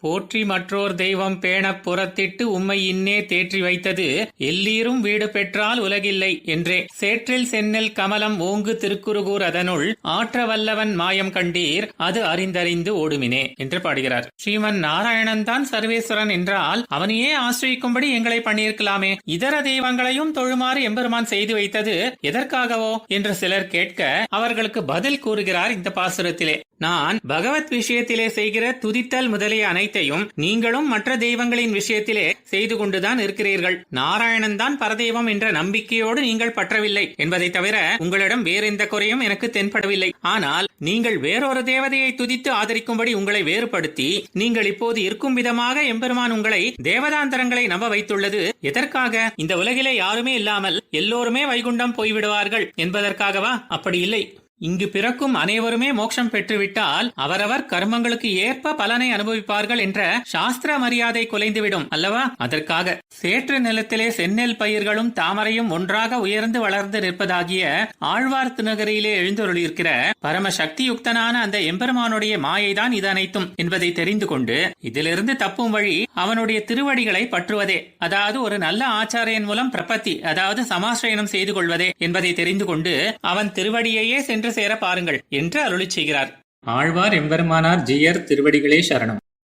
போற்றி மற்றோர் தெய்வம் பேணப் புறத்திட்டு உம்மை இன்னே தேற்றி வைத்தது. எல்லீரும் வீடு பெற்றால் உலகில்லை என்றே. சேற்றில் சென்னல் கமலம் ஓங்கு திருக்குறுகூர் அதனுள் ஆற்ற வல்லவன் மாயம் கண்டீர் அது அறிந்தறிந்து ஓடுமினே என்று பாடுகிறார். ஸ்ரீமன் நாராயணன் தான் சர்வேஸ்வரன் என்றால் அவனையே ஆசிரியிக்கும்படி எங்களை பண்ணியிருக்கலாமே. இதர தெய்வங்களையும் தொழுமாறு எம்பெருமான் செய்து வைத்தது எதற்காகவோ என்று சிலர் கேட்க அவர்களுக்கு பதில் கூறுகிறார் இந்த பாசுரத்திலே. நான் பகவத் விஷயத்திலே செய்கிற துதித்தல் முதலிய அனைத்தையும் நீங்களும் மற்ற தெய்வங்களின் விஷயத்திலே செய்து கொண்டுதான் இருக்கிறீர்கள். நாராயணன் தான் பரதெய்வம் என்ற நம்பிக்கையோடு நீங்கள் பற்றவில்லை என்பதை தவிர உங்களிடம் வேறெந்த குறையும் எனக்கு தென்படவில்லை. ஆனால் நீங்கள் வேறொரு தேவதையை துதித்து ஆதரிக்கும்படி உங்களை வேறுபடுத்தி நீங்கள் இப்போது இருக்கும் விதமாக எம்பெருமான் உங்களை தேவதாந்தரங்களை நம்ப வைத்துள்ளது. எதற்காக? இந்த உலகிலே யாருமே இல்லாமல் எல்லோருமே வைகுண்டம் போய்விடுவார்கள் என்பதற்காகவா? அப்படி இல்லை. இங்கு பிறக்கும் அனைவருமே மோட்சம் பெற்றுவிட்டால் அவரவர் கர்மங்களுக்கு ஏற்ப பலனை அனுபவிப்பார்கள் என்ற சாஸ்திர மரியாதை குலைந்துவிடும் அல்லவா? அதற்காக சேற்று நிலத்திலே செந்நெல் பயிர்களும் தாமரையும் ஒன்றாக உயர்ந்து வளர்ந்து நிற்பதாகிய ஆழ்வார் திருநகரிலே எழுந்தொருளியிருக்கிற பரம சக்தியுக்தனான அந்த எம்பெருமானுடைய மாயைதான் இது அனைத்தும் என்பதை தெரிந்து கொண்டு இதிலிருந்து தப்பும் வழி அவனுடைய திருவடிகளை பற்றுவதே அதாவது ஒரு நல்ல ஆச்சாரியன் மூலம் பிரபத்தி அதாவது சமாசிரயனம் செய்து கொள்வதே என்பதை தெரிந்து கொண்டு அவன் திருவடியையே சென்று சேர பாருங்கள் என்று அருளி செய்கிறார். ஆழ்வார் எம்பெருமானார் ஜியர் திருவடிகளே சரணம்.